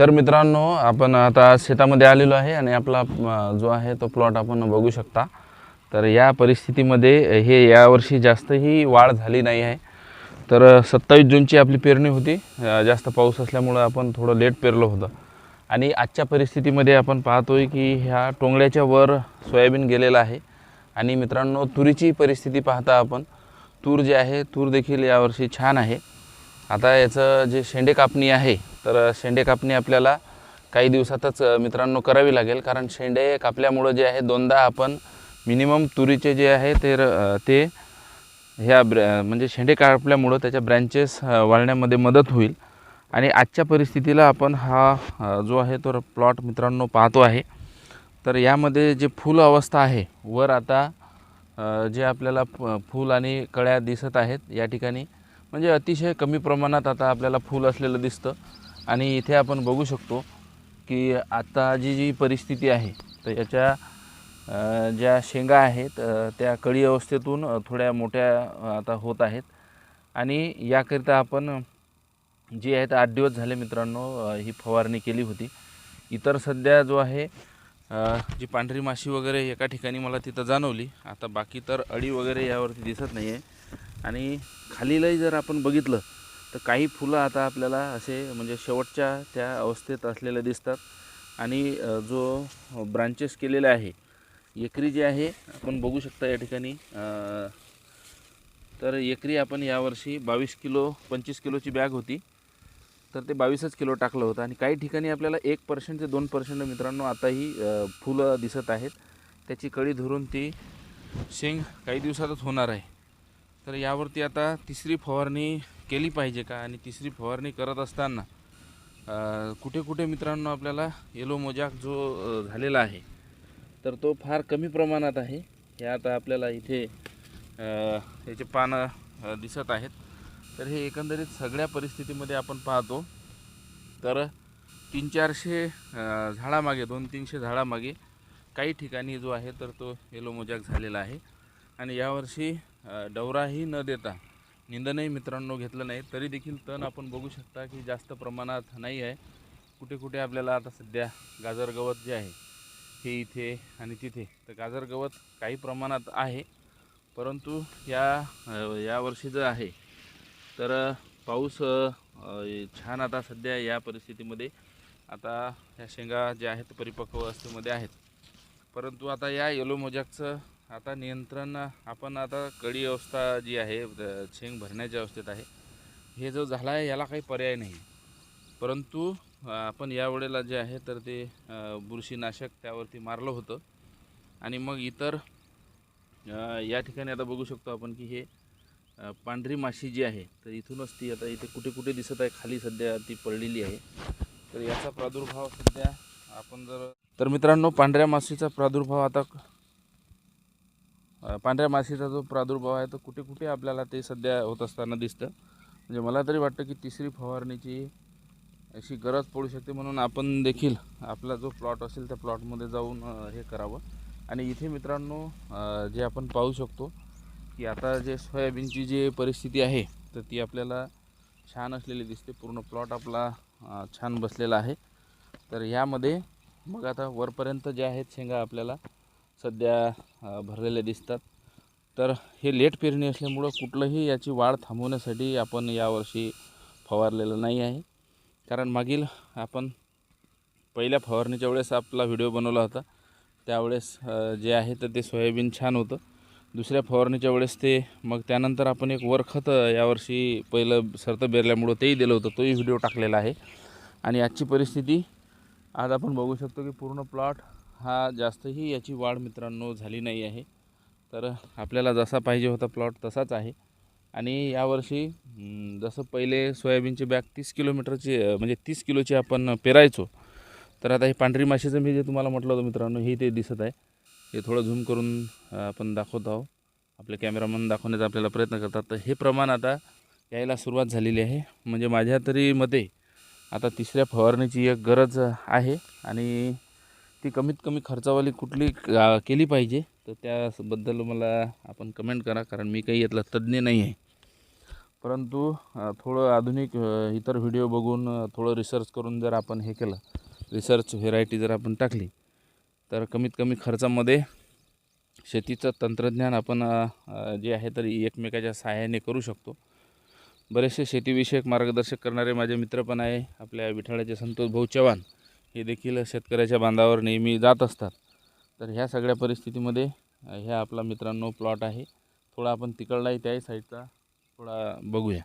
तर मित्रांनो आपण आता शेतामध्ये आलेलो आहे आणि आपला जो आहे तो प्लॉट आपण बघू शकता. तर या परिस्थितीमध्ये हे यावर्षी जास्तही वाढ झाली नाही आहे. तर सत्तावीस जूनची आपली पेरणी होती. जास्त पाऊस असल्यामुळं आपण थोडं लेट पेरलं होतं. आणि आजच्या परिस्थितीमध्ये आपण पाहतोय की ह्या टोंगळ्याच्या वर सोयाबीन गेलेलं आहे. आणि मित्रांनो तुरीची परिस्थिती पाहता आपण. तूर जे आहे तूर देखील यावर्षी छान आहे. आता याचं जे शेंडे कापणी आहे तर शेंडे कापणी आपल्याला काही दिवसातच मित्रांनो करावी लागेल. कारण शेंडे कापल्यामुळं जे आहे दोनदा आपण मिनिमम तुरीचे जे आहे ते र- ते ह्या ब्र म्हणजे शेंडे कापल्यामुळं त्याच्या ब्रँचेस वाढण्यामध्ये मदत होईल. आणि आजच्या परिस्थितीला आपण हा जो आहे तो प्लॉट मित्रांनो पाहतो आहे. तर यामध्ये जे फुल अवस्था आहे वर आता जे आपल्याला फूल आणि कळ्या दिसत आहेत या ठिकाणी म्हणजे अतिशय कमी प्रमाणात आता आपल्याला फूल असलेलं दिसतं. आणि इथे आपण बघू शकतो की आता जी जी परिस्थिती आहे तर याच्या ज्या शेंगा आहेत त्या कळी अवस्थेतून थोड्या मोठ्या आता होत आहेत. आणि याकरिता आपण जी आहेत आठ दिवस झाले मित्रांनो ही फवारणी केली होती. इतर सध्या जो आहे जी पांढरी माशी वगैरे एका ठिकाणी मला तिथं जाणवली. आता बाकी तर अळी वगैरे यावरती दिसत नाही आहे आणि खालीलही जर आपण बघितलं तर काही फुलं आता आपल्याला असे म्हणजे शेवटच्या त्या अवस्थेत असलेले दिसतात. आणि जो ब्रांचेस केलेले आहे एकरी जे आहे आपण बघू शकता या ठिकाणी तर एकरी आपण यावर्षी बावीस किलो पंचवीस किलोची बॅग होती. तर ते बावीसच किलो टाकलं होतं. आणि काही ठिकाणी आपल्याला एक पर्सेंट ते दोन पर्सेंट मित्रांनो आताही फुलं दिसत आहेत. त्याची कळी धरून ती शेंग काही दिवसातच होणार आहे. तर यावरती आता तिसरी फवारणी केली पाहिजे का? आणि तिसरी फवारणी करत असताना कुठे कुठे मित्रांनो आपल्याला येलो मोजाक जो झालेला आहे तर तो फार कमी प्रमाणात आहे. हे आता आपल्याला इथे याचे पानं दिसत आहेत. तर हे एकंदरीत सगळ्या परिस्थितीमध्ये आपण पाहतो. तर तीन चारशे झाडामागे दोन तीनशे झाडामागे काही ठिकाणी जो आहे तर तो येलो मोजाक झालेला आहे. आणि यावर्षी डवराही न देता निंदनही मित्रांनो घेतलं नाही. तरी देखील तण आपण बघू शकता की जास्त प्रमाणात नाही आहे. कुठे कुठे आपल्याला आता सध्या गाजर गवत जे आहे हे इथे आणि तिथे तर गाजर गवत काही प्रमाणात आहे. परंतु या यावर्षी जर आहे तर पाऊस छान आता सध्या या परिस्थितीमध्ये. आता ह्या शेंगा ज्या आहेत परिपक्व अवस्थेमध्ये आहेत. परंतु आता या येलो मोजॅकचं आता नियंत्रण आपण आता कडी अवस्था जी आहे शेंग भरण्याच्या अवस्थेत आहे. हे जो झाला आहे याला काही पर्याय नाही. परंतु आपण यावेळेला जे आहे तर ते बुरशीनाशक त्यावरती मारलं होतं. आणि मग इतर या ठिकाणी आता बघू शकतो आपण की हे पांढरी माशी जी आहे तर इथूनच ती आता इथे कुठे कुठे दिसत आहे खाली सध्या ती पडलेली आहे. तर याचा प्रादुर्भाव सध्या आपण जर तर मित्रांनो पांढऱ्या माशीचा प्रादुर्भाव आता पांढऱ्या माशीचा जो प्रादुर्भाव आहे तो कुठे कुठे आपल्याला ते सध्या होत असताना दिसतं. म्हणजे मला तरी वाटतं की तिसरी फवारणीची अशी गरज पडू शकते म्हणून आपण देखील आपला जो प्लॉट असेल त्या प्लॉटमध्ये जाऊन हे करावं. आणि इथे मित्रांनो जे आपण पाहू शकतो की आता जे सोयाबीनची जी परिस्थिती आहे तर ती आपल्याला छान असलेली दिसते. पूर्ण प्लॉट आपला छान बसलेला आहे. तर यामध्ये मग आता वरपर्यंत जे आहेत शेंगा आपल्याला सध्या भरलेले भरलेल्या दिसतात. तर हे लेट पेरणी असल्यामुळं कुठलंही याची वाढ थांबवण्यासाठी आपण यावर्षी फवारलेलं नाही आहे. कारण मागील आपण पहिल्या फवारणीच्या वेळेस आपला व्हिडिओ बनवला होता. त्यावेळेस जे आहे तर ते सोयाबीन छान होतं. दुसऱ्या फवारणीच्या वेळेस ते मग त्यानंतर आपण एक वरखत यावर्षी पहिलं सरतं बेरल्यामुळं तेही दिलं होतं. तोही व्हिडिओ टाकलेला आहे. आणि आजची परिस्थिती आज आपण बघू शकतो की पूर्ण प्लॉट हा जास्तही याची वाढ मित्रांनो झाली नाही आहे. तर आपल्याला जसा पाहिजे होता प्लॉट तसाच आहे. आणि यावर्षी जसं पहिले सोयाबीनची बॅग तीस किलोमीटरची म्हणजे तीस किलोची आपण पेरायचो तर आता हे पांढरी माशीचं मी जे तुम्हाला म्हटलं होतं मित्रांनो हे ते दिसत आहे. हे थोडं झूम करून आपण दाखवत आहोत. आपले कॅमेरामन दाखवण्याचा आपल्याला प्रयत्न करतात. तर हे प्रमाण आता यायला सुरुवात झालेली आहे. म्हणजे माझ्या तरी मते आता तिसऱ्या फवारणीची एक गरज आहे. आणि ती कमीत कमी खर्चावाली कुठली केली पाहिजे तर त्याबद्दल मला आपण कमेंट करा कारण मी काही यातला तज्ज्ञ नाही आहे. परंतु थोडं आधुनिक इतर व्हिडिओ बघून थोडं रिसर्च करून जर आपण हे केलं रिसर्च व्हेरायटी जर आपण टाकली तर कमीत कमी खर्चामध्ये शेतीचं तंत्रज्ञान आपण जे आहे तर एकमेकाच्या सहाय्याने करू शकतो. बरेचसे शेतीविषयक मार्गदर्शक करणारे माझे मित्र पण आहे आपल्या विठाळाचे संतोष भाऊ चव्हाण. हे देखील शेतकऱ्याच्या बांधावर नेहमी जात असतात. तर ह्या सगळ्या परिस्थितीमध्ये ह्या आपला मित्रांनो प्लॉट आहे. थोडा आपण तिकडलाही त्याही साईडचा थोडा बघूया.